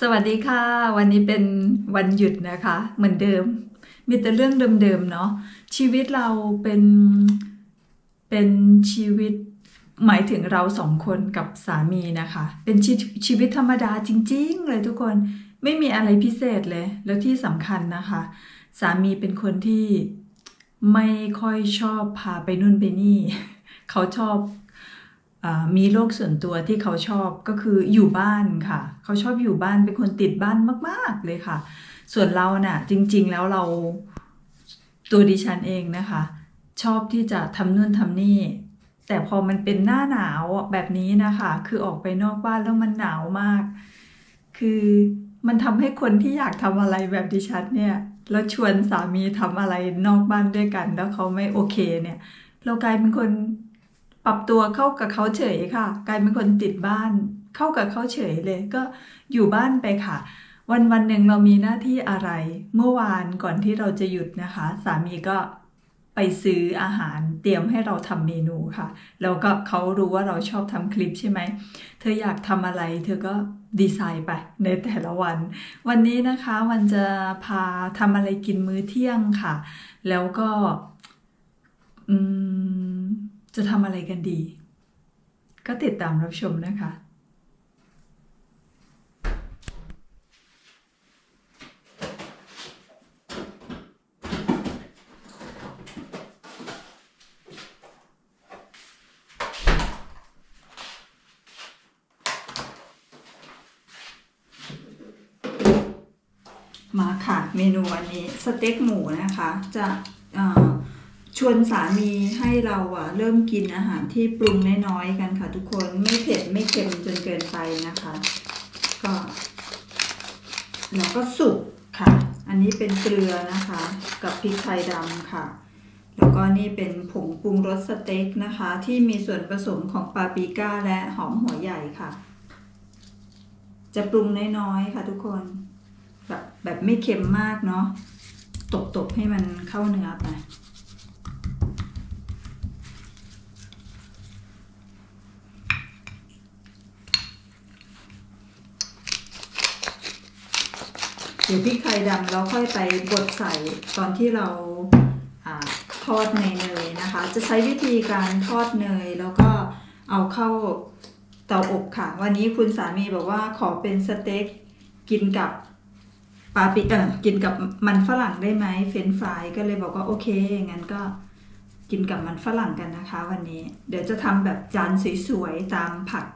สวัสดีค่ะ วันนี้เป็นวันหยุดนะคะ เหมือนเดิม มีแต่เรื่องเดิมๆเนาะชีวิตเราเป็นเป็นชีวิตหมายถึงเราสองคนกับสามีนะคะ เป็นชีชีวิตธรรมดาจริง ๆ เลยทุกคนไม่มีอะไรพิเศษเลย แล้วที่สำคัญนะคะ สามีเป็นคนที่ไม่ค่อยชอบพาไปนู่นไปนี่ เขาชอบ มีโลกส่วนตัวที่เขาชอบก็คืออยู่บ้านค่ะ เขาชอบอยู่บ้านเป็นคนติดบ้านมาก ๆ เลยค่ะ ส่วนเราน่ะจริง ๆ แล้วเราตัวดิฉันเองนะคะ ชอบที่จะทำนู่นทำนี่ แต่พอมันเป็นหน้าหนาวแบบนี้นะคะ คือออกไปนอกบ้านแล้วมันหนาวมาก คือมันทำให้คนที่อยากทำอะไรแบบดิฉันเนี่ยแล้วชวนสามีทำอะไรนอกบ้านด้วยกัน แล้วเขาไม่โอเคเนี่ย เรากลายเป็นคน ปรับตัวเข้ากับเขาเฉยค่ะ กลายเป็นคนติดบ้าน เข้ากับเขาเฉยเลย ก็อยู่บ้านไปค่ะ วันวันหนึ่งเรามีหน้าที่อะไร เมื่อวานก่อนที่เราจะหยุดนะคะ สามีก็ไปซื้ออาหารเตรียมให้เราทำเมนูค่ะ แล้วก็เขารู้ว่าเราชอบทำคลิปใช่ไหม เธออยากทำอะไร เธอก็ดีไซน์ไปในแต่ละวัน วันนี้นะคะมันจะพาทำอะไรกินมื้อเที่ยงค่ะ แล้วก็ อืม จะทำอะไรกันดี ก็ติดตามรับชมนะคะมาค่ะ เมนูวันนี้สเต็กหมูนะคะ จะ ชวนสามีให้เราอะเริ่มกินอาหารที่ปรุงน้อยๆกันค่ะทุกคนไม่เผ็ดไม่เค็มจนเกินไปนะคะ ก็แล้วก็สุกค่ะ อันนี้เป็นเกลือนะคะ กับพริกไทยดำค่ะ แล้วก็นี่เป็นผงปรุงรสสเต็กนะคะ ที่มีส่วนผสมของปาปริก้าและหอมหัวใหญ่ค่ะ จะปรุงน้อยๆค่ะทุกคนแบบแบบไม่เค็มมากเนาะตบๆให้มันเข้าเนื้อไป เดี๋ยวพริกไทยดำเราค่อยไปบดใส่ตอนที่เราอทอดในเนยนะคะ จะใช้วิธีการทอดเนยแล้วก็เอาเข้าเตาอบค่ะ วันนี้คุณสามีบอกว่าขอเป็นสเต็กกินกับปลาปิเออกินกับมันฝรั่งได้ไหมเฟรนช์ฟรายก็เลยบอกว่าโอเคงั้นก็กินกับมันฝรั่งกันนะคะ วันนี้เดี๋ยวจะทำแบบจานสวยๆตามผัก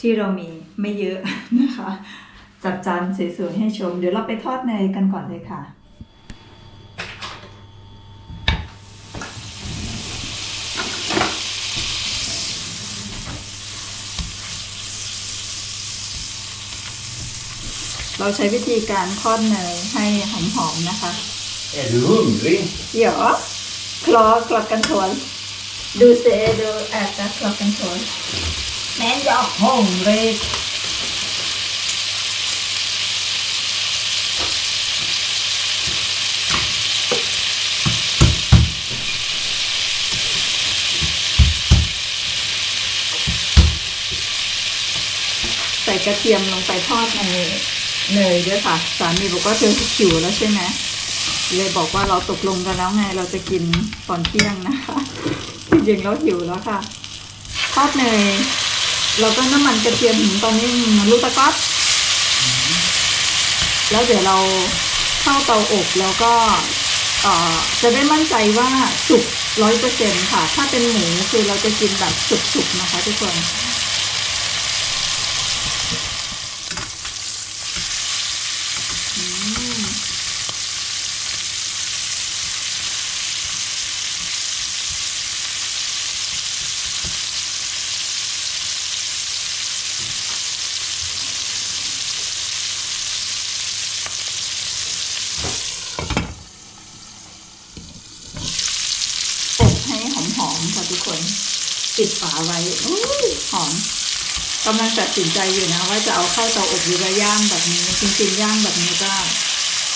ที่เรามีไม่เยอะนะคะ จัดจานสวยๆให้ชม เดี๋ยวเราไปทอดเนยกันก่อนเลยค่ะ เราใช้วิธีการทอดเนยให้หอมๆนะคะ Är du hungrig? เดี๋ยวคลอคลอกันทวนดูเซดูแอบจะคลอกันทวน Men jag är hungrig. กระเทียมลงไปทอดในเนยด้วยค่ะ สามีบอกว่าเธอหิวแล้วใช่ไหมเลยบอกว่าเราตกลงกันแล้วไงเราจะกินตอนเที่ยงนะคะจริงๆเราหิวแล้วค่ะ ทอดเนยเราก็น้ำมันกระเทียมตอนนี้ลูกตะก๊อตแล้วเดี๋ยวเราเข้าเตาอบแล้วก็จะได้มั่นใจว่าสุกร้อยเปอร์เซ็นค่ะ ถ้าเป็นหมูคือเราจะกินแบบสุกๆนะคะทุกคน อืมอบให้หอมๆค่ะทุกคน ปิดฝาไว้อุ้ยหอมกำลังตัดสินใจอยู่นะ ว่าจะเอาเข้าเตาอบหรือว่าย่างแบบนี้ จริงๆย่างแบบนี้ก็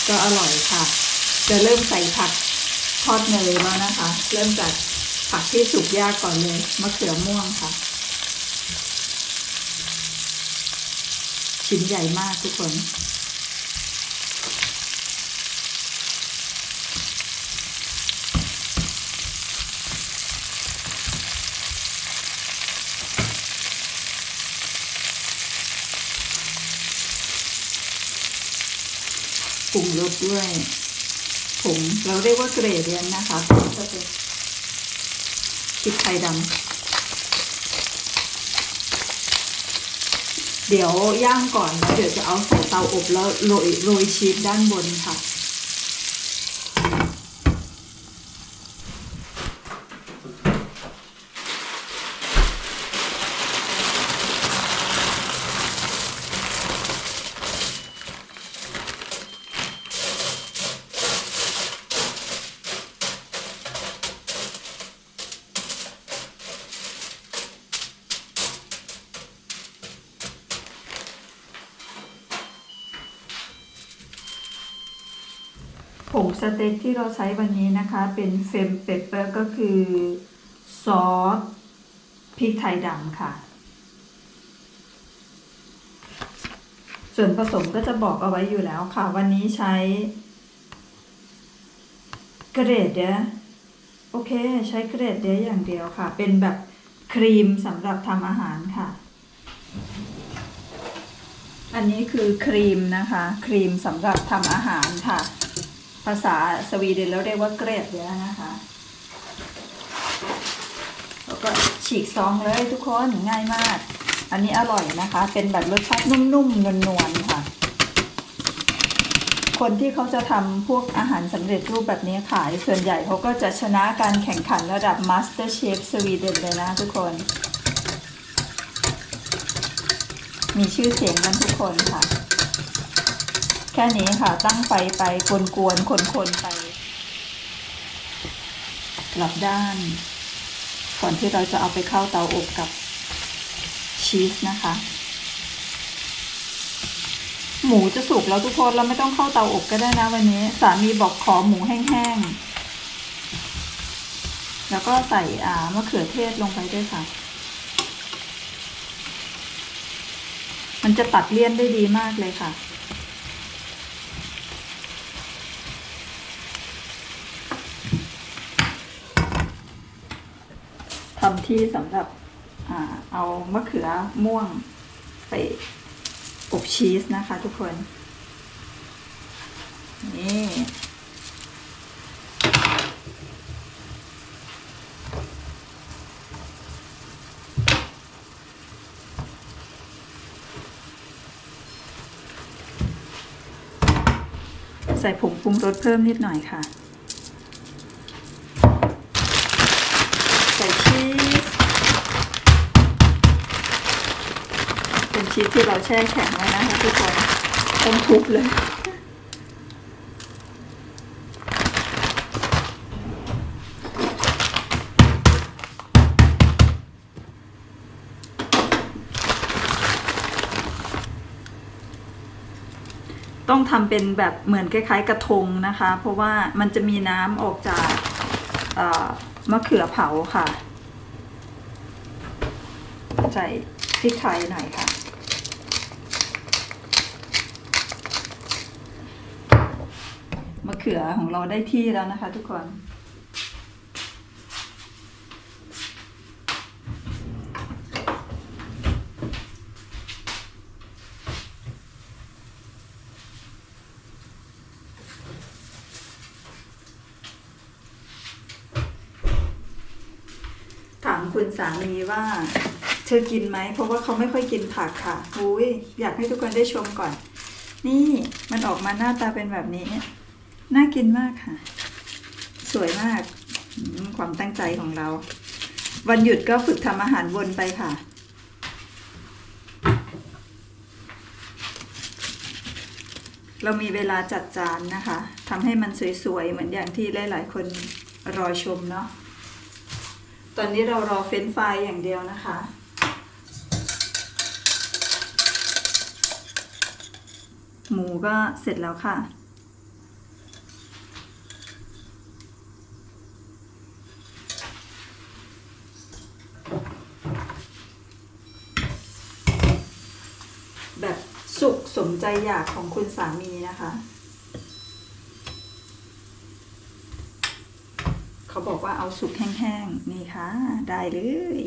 ก็อร่อยค่ะ จะเริ่มใส่ผักทอดเนยแล้วนะคะ เริ่มจากผักที่สุกยากก่อนเลยมะเขือม่วงค่ะ ชิ้นใหญ่มากทุกคน ป รุงรสด้วยผงเราเรียกว่าเกรเดียนนะคะก็เป็นพริกไทยดำเดี๋ยวย่างก่อนแล้วเดี๋ยวจะเอาใส่เตาอบแล้วโรยโรยชีสด้านบนค่ะ สเต็กที่เราใช้วันนี้นะคะเป็นเฟมเปปเปอร์ก็คือซอสพริกไทยดำค่ะ ส่วนผสมก็จะบอกเอาไว้อยู่แล้วค่ะ วันนี้ใช้เกรดเดยโอเค ใช้เกรดเดยอย่างเดียวค่ะ เป็นแบบครีมสำหรับทำอาหารค่ะ อันนี้คือครีมนะคะ ครีมสำหรับทำอาหารค่ะ ภาษาสวีเดนแล้วเรียกว่าเกรดเดียนะคะแล้วก็ฉีกซองเลยทุกคนง่ายมาก อันนี้อร่อยนะคะ เป็นแบบรสชาตินุ่มๆนวลๆค่ะ คนที่เขาจะทำพวกอาหารสำเร็จรูปแบบนี้ขาย ส่วนใหญ่เขาก็จะชนะการแข่งขันระดับ Master Chef สวีเดนเลยนะทุกคน มีชื่อเสียงกันทุกคนค่ะ ค่นี้ค่ะตั้งไฟไปกวนๆคนๆไป กลับด้าน ก่อนที่เราจะเอาไปเข้าเตาอบกับชีสนะคะ หมูจะสุกแล้วทุกคนเราไม่ต้องเข้าเตาอบก็ได้นะวันนี้ สามีบอกขอหมูแห้งๆ แล้วก็ใส่อ่ามะเขือเทศลงไปด้วยค่ะ มันจะตัดเลี่ยนได้ดีมากเลยค่ะ ทำที่สำหรับอเอามะเขือม่วงไปอบชีสนะคะทุกคน นี่ใส่ผงปรุงรสเพิ่มนิดหน่อยค่ะ ใส่ชีส เป็นชีสที่เราแช่แข็งไว้นะคะทุกคนต้องทุบเลย ต้องทำเป็นแบบเหมือนคล้ายๆกระทงนะคะ เพราะว่ามันจะมีน้ำออกจากมะเขือเผาค่ะ ใส่พริกไทยหน่อยค่ะ มะเขือของเราได้ที่แล้วนะคะ ทุกคน ถามคุณสามีว่า เธอกินไหม เพราะว่าเขาไม่ค่อยกินผักค่ะอุ้ยอยากให้ทุกคนได้ชมก่อน นี่มันออกมาหน้าตาเป็นแบบนี้น่ น่ากินมากค่ะ สวยมากความตั้งใจของเรา วันหยุดก็ฝึกทำอาหารวนไปค่ะ เรามีเวลาจัดจานนะคะทำให้มันสวยๆ เหมือนอย่างที่หลาย ๆ คนรอชมเนาะตอนนี้เรารอเฟรนช์ฟอย่างเดียวนะคะหมูก็เสร็จแล้วค่ะ แบบ สุขส มใจอยากของคุณสามีนะคะ เขาบอกว่าเอาสุกแห้งๆ นี่ค่ะ ได้เลย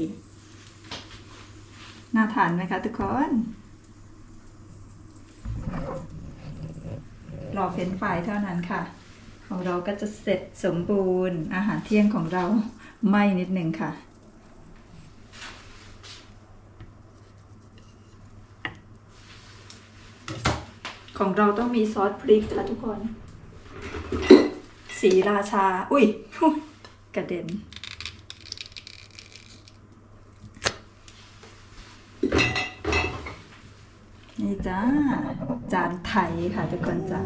น่าทานไหมคะทุกคน รอเฟ้นไฟเท่านั้นค่ะ ของเราก็จะเสร็จสมบูรณ์อาหารเที่ยงของเราไหมนิดหนึ่งค่ะ ของเราต้องมีซอสพริกค่ะทุกคน สีราชา อุ้ยอุ๊ยกระเด็น นี่จ้า จานไทยค่ะทุกคนจ้า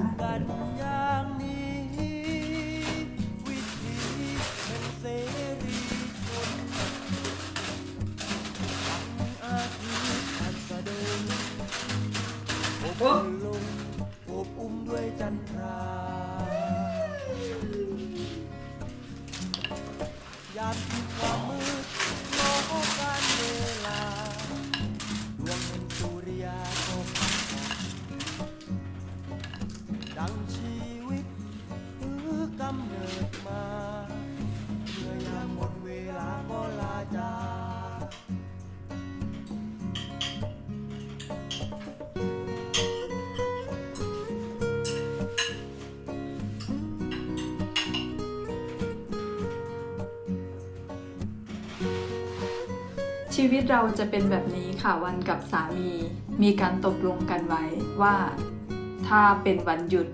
ชีวิตเราจะเป็นแบบนี้ค่ะวันกับสามีมีการตกลงกันไว้ว่าถ้าเป็นวันหยุด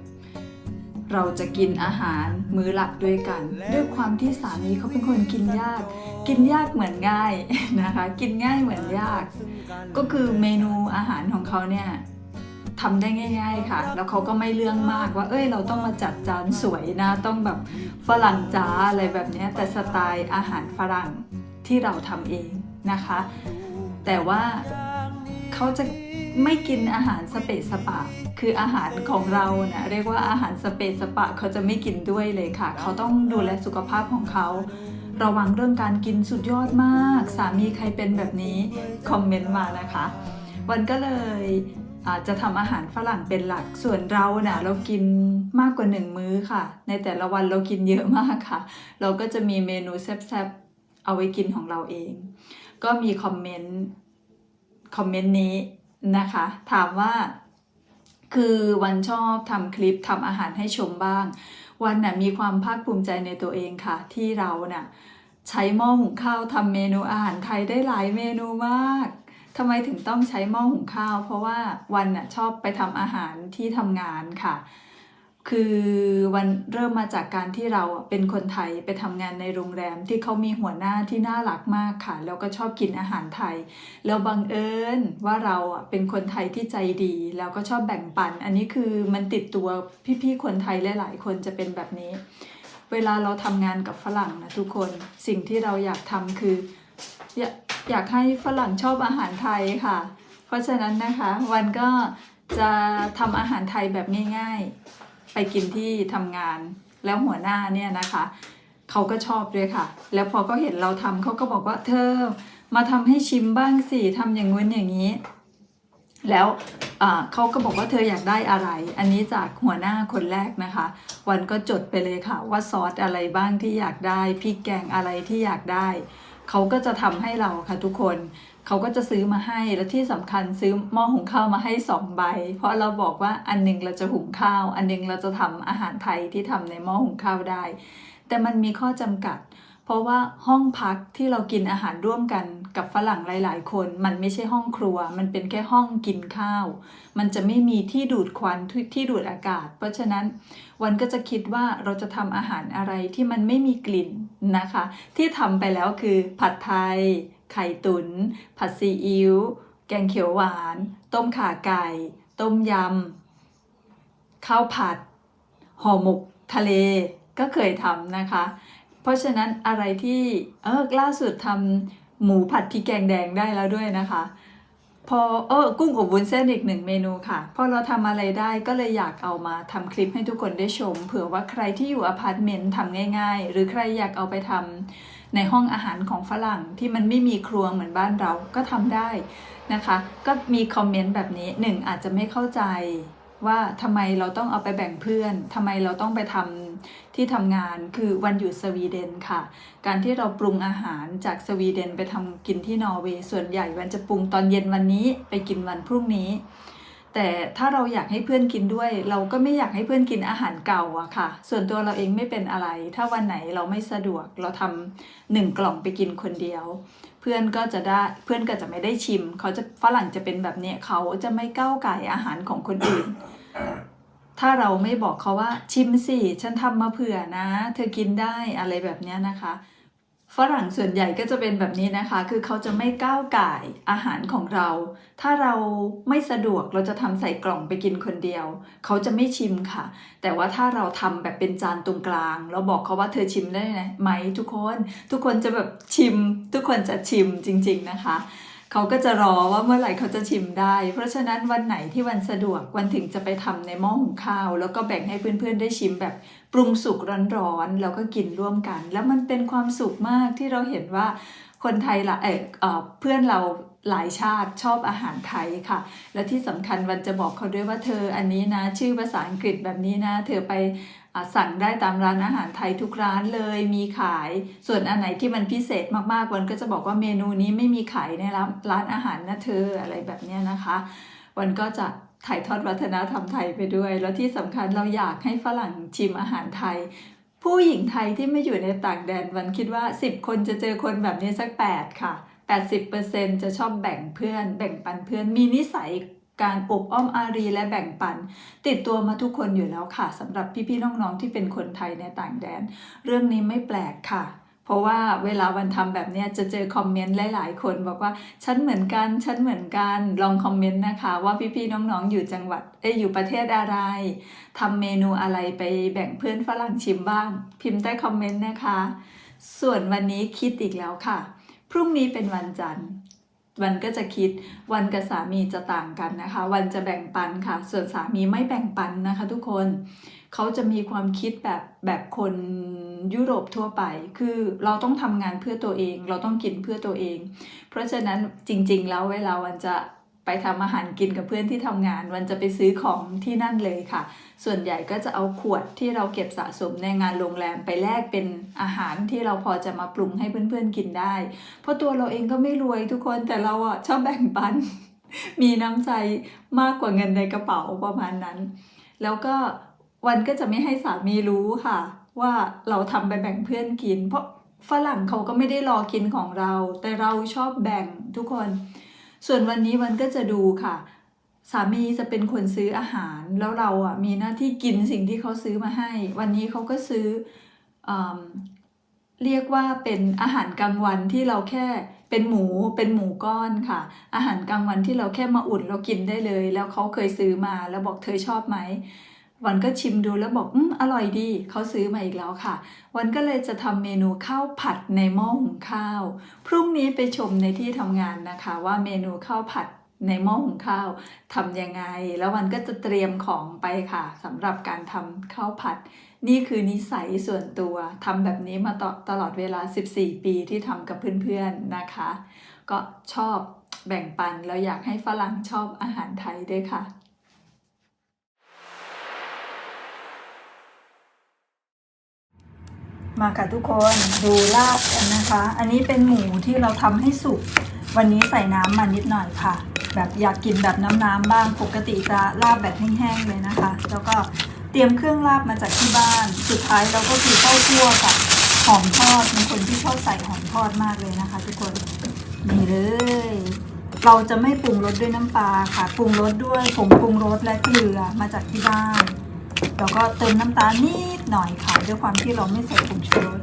เราจะกินอาหารมื้อหลักด้วยกัน ด้วยความที่สามีเขาเป็นคนกินยาก กินยากเหมือนง่ายนะคะ กินง่ายเหมือนยาก ก็คือเมนูอาหารของเขาเนี่ยทำได้ง่าย ๆค่ะ แล้วเขาก็ไม่เรื่องมากว่า เอ้ย เราต้องมาจัดจานสวยนะ ต้องแบบฝรั่งจ้าอะไรแบบนี้แต่สไตล์อาหารฝรั่งที่เราทำเอง นะคะ แต่ว่าเขาจะไม่กินอาหารสเปะสปะ คืออาหารของเราเนะเรียกว่าอาหารสเปะสปะเขาจะไม่กินด้วยเลยค่ะ เขาต้องดูแลสุขภาพของเขาระวังเรื่องการกินสุดยอดมาก สามีใครเป็นแบบนี้ คอมเมนต์มานะคะ วันก็เลยอาจจะทำอาหารฝรั่งเป็นหลัก ส่วนเราเนะ่ะเรากินมากกว่าหนึ่งมื้อค่ะ ในแต่ละวันเรากินเยอะมากค่ะ เราก็จะมีเมนูแซ่บ เอาไว้กินของเราเอง ก็มีคอมเมนต์คอมเมนต์นี้นะคะ ถามว่าคือวันชอบทำคลิปทำอาหารให้ชมบ้าง วันน่ะมีความภาคภูมิใจในตัวเองค่ะ ที่เราน่ะใช้หม้อหุงข้าวทำเมนูอาหารไทยได้หลายเมนูมากทำไมถึงต้องใช้หม้อหุงข้าว เพราะว่าวันน่ะชอบไปทำอาหารที่ทำงานค่ะ คือวันเริ่มมาจากการที่เราเป็นคนไทยไปทำงานในโรงแรมที่เขามีหัวหน้าที่น่ารักมากค่ะ แล้วก็ชอบกินอาหารไทย แล้วบังเอิญว่าเราอะเป็นคนไทยที่ใจดี แล้วก็ชอบแบ่งปัน อันนี้คือมันติดตัวพี่ๆคนไทยหลายๆคนจะเป็นแบบนี้ เวลาเราทำงานกับฝรั่งนะทุกคนสิ่งที่เราอยากทำคือ อยากอยากให้ฝรั่งชอบอาหารไทยค่ะ เพราะฉะนั้นนะคะวันก็จะทำอาหารไทยแบบง่าย ๆ ไปกินที่ทำงาน แล้วหัวหน้าเนี่ยนะคะเขาก็ชอบด้วยค่ะ แล้วพอเขาเห็นเราทำเขาก็บอกว่าเธอ มาทำให้ชิมบ้างสิทำอย่างงู้นอย่างนี้ แล้วเขาก็บอกว่าเธออยากได้อะไร อันนี้จากหัวหน้าคนแรกนะคะ วันก็จดไปเลยค่ะ ว่าซอสอะไรบ้างที่อยากได้พริกแกงอะไรที่อยากได้ เขาก็จะทำให้เราค่ะทุกคน เขาก็จะซื้อมาให้แล้วที่สำคัญซื้อหม้อหุงข้าวมาให้สองใบ เพราะเราบอกว่าอันหนึงเราจะหุงข้าว อันหนึงเราจะทำอาหารไทยที่ทำในหม้อหุงข้าวได้ แต่มันมีข้อจำกัด ราะว่าห้องพักที่เรากินอาหารร่วมกันกับฝรั่งหลาย ๆ คน มันไม่ใช่ห้องครัว มันเป็นแค่ห้องกินข้าว มันจะไม่มีที่ดูดควันที่ที่ดูดอากาศ เพราะฉะนั้นวันก็จะคิดว่าเราจะทำอาหารอะไรที่มันไม่มีกลิ่นนะคะ ที่ทำไปแล้วคือ ผัดไทย ไข่ตุ๋นผัดซีอิ๊วแกงเขียวหวาน ต้มข่าไก่ ต้มยำข้าวผัดห่อหมกทะเลก็เคยทำนะคะ เพราะฉะนั้นอะไรที่เออล่าสุดทำหมูผัดพริกแกงแดงได้แล้วด้วยนะคะ พอเออกุ้งอบวุ้นเส้นอีกหนึ่งเมนูค่ะ พอเราทำอะไรได้ก็เลยอยากเอามาทำคลิปให้ทุกคนได้ชม เผื่อว่าใครที่อยู่อพาร์ตเมนต์ทำง่าย ๆ หรือใครอยากเอาไปทในห้องอาหารของฝรั่งที่มันไม่มีครัวเหมือนบ้านเราก็ทำได้นะคะ ก็มีคอมเมนต์แบบนี้หนึ่งอาจจะไม่เข้าใจว่าทำไมเราต้องเอาไปแบ่งเพื่อนทำไมเราต้องไปทำ ที่ทำงานคือวันหยุดสวีเดนค่ะ การที่เราปรุงอาหารจากสวีเดนไปทำกินที่นอร์เวย์ส่วนใหญ่วันจะปรุงตอนเย็นวันนี้ไปกินวันพรุ่งนี้ แต่ถ้าเราอยากให้เพื่อนกินด้วย เราก็ไม่อยากให้เพื่อนกินอาหารเก่าอะค่ะ ส่วนตัวเราเองไม่เป็นอะไร ถ้าวันไหนเราไม่สะดวกเราทำหนึ่งกล่องไปกินคนเดียว เพื่อนก็จะได้เพื่อนก็จะไม่ได้ชิม เขาจะฝรั่งจะเป็นแบบนี้เขาจะไม่ก้าวไก่อาหารของคนอื่น ถ้าเราไม่บอกเขาว่าชิมสิฉันทำมาเผื่อนะ เธอกินได้อะไรแบบนี้นะคะ ฝรั่งส่วนใหญ่ก็จะเป็นแบบนี้นะคะ คือเขาจะไม่ก้าวไก่อาหารของเรา ถ้าเราไม่สะดวกเราจะทำใส่กล่องไปกินคนเดียว เขาจะไม่ชิมค่ะ แต่ว่าถ้าเราทำแบบเป็นจานตรงกลาง เราบอกเขาว่าเธอชิมได้ไหมทุกคน ทุกคนจะแบบชิม ทุกคนจะชิมจริง ๆนะคะ เขาก็จะรอว่าเมื่อไหร่เขาจะชิมได้ เพราะฉะนั้นวันไหนที่วันสะดวกวันถึงจะไปทำในหม้อหุงข้าว แล้วก็แบ่งให้เพื่อนๆได้ชิมแบบปรุงสุกร้อนๆแล้วก็กินร่วมกัน แล้วมันเป็นความสุขมากที่เราเห็นว่าคนไทยละเออเพื่อนเราหลายชาติชอบอาหารไทยค่ะ และที่สำคัญวันจะบอกเขาด้วยว่าเธออันนี้นะ ชื่อภาษาอังกฤษแบบนี้นะ เธอไป สั่งได้ตามร้านอาหารไทยทุกร้านเลยมีขาย ส่วนอันไหนที่มันพิเศษมากๆวันก็จะบอกว่าเมนูนี้ไม่มีขายในร้านร้านอาหารนะเธออะไรแบบนี้นะคะ วันก็จะถ่ายทอดวัฒนธรรมไทยไปด้วย แล้วที่สำคัญเราอยากให้ฝรั่งชิมอาหารไทย ผู้หญิงไทยที่ไม่อยู่ในต่างแดนวันคิดว่า 10 คนจะเจอคนแบบนี้สัก 8 ค่ะ 80%จะชอบแบ่งเพื่อน แบ่งปันเพื่อนมีนิสัย การอบอ้อมอารีและแบ่งปัน ติดตัวมาทุกคนอยู่แล้วค่ะสำหรับพี่ๆน้องๆที่เป็นคนไทยในต่างแดน เรื่องนี้ไม่แปลกค่ะเพราะว่าเวลาวันทำแบบเนี้ยจะเจอคอมเมนต์หลาย ๆ คนบอกว่าฉันเหมือนกันฉันเหมือนกันลองคอมเมนต์นะคะ ว่าพี่ๆน้องๆอยู่จังหวัดเอ้ยอยู่ประเทศอะไรทำเมนูอะไรไปแบ่งเพื่อนฝรั่งชิมบ้าง พิมพ์ใต้คอมเมนต์นะคะ ส่วนวันนี้คิดอีกแล้วค่ะ พรุ่งนี้เป็นวันจันทร์ วันก็จะคิดวันกับสามีจะต่างกันนะคะ วันจะแบ่งปันค่ะ ส่วนสามีไม่แบ่งปันนะคะ ทุกคนเขาจะมีความคิดแบบแบบคนยุโรปทั่วไป คือเราต้องทำงานเพื่อตัวเอง เราต้องกินเพื่อตัวเอง เพราะฉะนั้นจริง ๆ แล้วเวลาวันจะ ไปทำอาหารกินกับเพื่อนที่ทำงาน วันจะไปซื้อของที่นั่นเลยค่ะ ส่วนใหญ่ก็จะเอาขวดที่เราเก็บสะสมในงานโรงแรมไปแลกเป็นอาหารที่เราพอจะมาปรุงให้เพื่อนๆกินได้ เพราะตัวเราเองก็ไม่รวยทุกคนแต่เราอะชอบแบ่งปัน มีน้ำใจมากกว่าเงินในกระเป๋าประมาณนั้น แล้วก็วันก็จะไม่ให้สามีรู้ค่ะ ว่าเราทำไปแบ่งเพื่อนกิน เพราะฝรั่งเขาก็ไม่ได้รอกินของเรา แต่เราชอบแบ่งทุกคน ส่วนวันนี้วันก็จะดูค่ะ สามีจะเป็นคนซื้ออาหาร แล้วเราอะมีหน้าที่กินสิ่งที่เขาซื้อมาให้ วันนี้เขาก็ซื้อเอเรียกว่าเป็นอาหารกลางวันที่เราแค่เป็นหมูเป็นหมูก้อนค่ะ อาหารกลางวันที่เราแค่มาอุ่นเรากินได้เลย แล้วเขาเคยซื้อมาแล้วบอกเธอชอบไหม วันก็ชิมดูแล้วบอกอืมอร่อยดีเขาซื้อมาอีกแล้วค่ะ วันก็เลยจะทำเมนูข้าวผัดในหม้อหุงข้าว พรุ่งนี้ไปชมในที่ทำงานนะคะ ว่าเมนูข้าวผัดในหม้อหุงข้าวทำยังไง แล้ววันก็จะเตรียมของไปค่ะสำหรับการทำข้าวผัด นี่คือนิสัยส่วนตัวทำแบบนี้มาตตลอดเวลา 14 ปีที่ทำกับเพื่อนๆนะคะ ก็ชอบแบ่งปันแล้วอยากให้ฝรั่งชอบอาหารไทยด้วยค่ะ มาค่ะทุกคนดูลาบกันนะคะ อันนี้เป็นหมูที่เราทำให้สุก วันนี้ใส่น้ำมานิดหน่อยค่ะ แบบอยากกินแบบน้ำๆบ้าง ปกติจะลาบแบบแห้งๆเลยนะคะ แล้วก็เตรียมเครื่องลาบมาจากที่บ้าน สุดท้ายเราก็คือข้าวคั่วกับหอมทอดเป็นคนที่ชอบใส่หอมทอดมากเลยนะคะ ทุกคนนี่เลย เราจะไม่ปรุงรสด้วยน้ำปลาค่ะ ปรุงรสด้วยผงปรุงรสและเกลือมาจากที่บ้าน แล้วก็เติมน้ำตาลนิดหน่อยค่ะด้วยความที่เราไม่ใส่ผงชูรส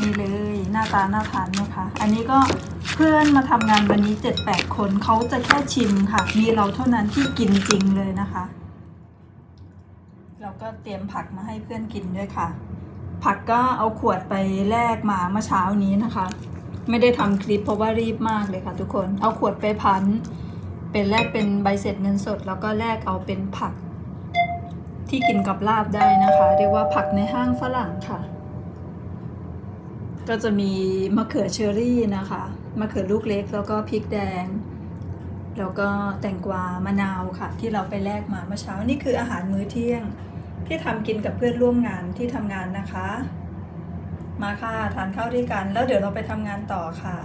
นี่เลยหน้าตาน่าทานไหมคะ อันนี้ก็เพื่อนมาทำงานวันนี้ 7-8 คนเขาจะแค่ชิมค่ะ มีเราเท่านั้นที่กินจริงเลยนะคะ เราก็เตรียมผักมาให้เพื่อนกินด้วยค่ะ ผักก็เอาขวดไปแลกมาเมื่อเช้านี้นะคะ ไม่ได้ทำคลิปเพราะว่ารีบมากเลยค่ะ ทุกคนเอาขวดไปพันเป็นแลกเป็นใบเสร็จเงินสด แล้วก็แลกเอาเป็นผัก ที่กินกับลาบได้นะคะ เรียกว่าผักในห้างฝรั่งค่ะ ก็จะมีมะเขือเชอรี่นะคะมะเขือลูกเล็กแล้วก็พริกแดง แล้วก็แตงกวามะนาวค่ะ ที่เราไปแลกมาเมื่อเช้านี่คืออาหารมื้อเที่ยง ที่ทำกินกับเพื่อนร่วมงานที่ทำงานนะคะ มาค่ะทานข้าวด้วยกัน แล้วเดี๋ยวเราไปทำงานต่อค่ะ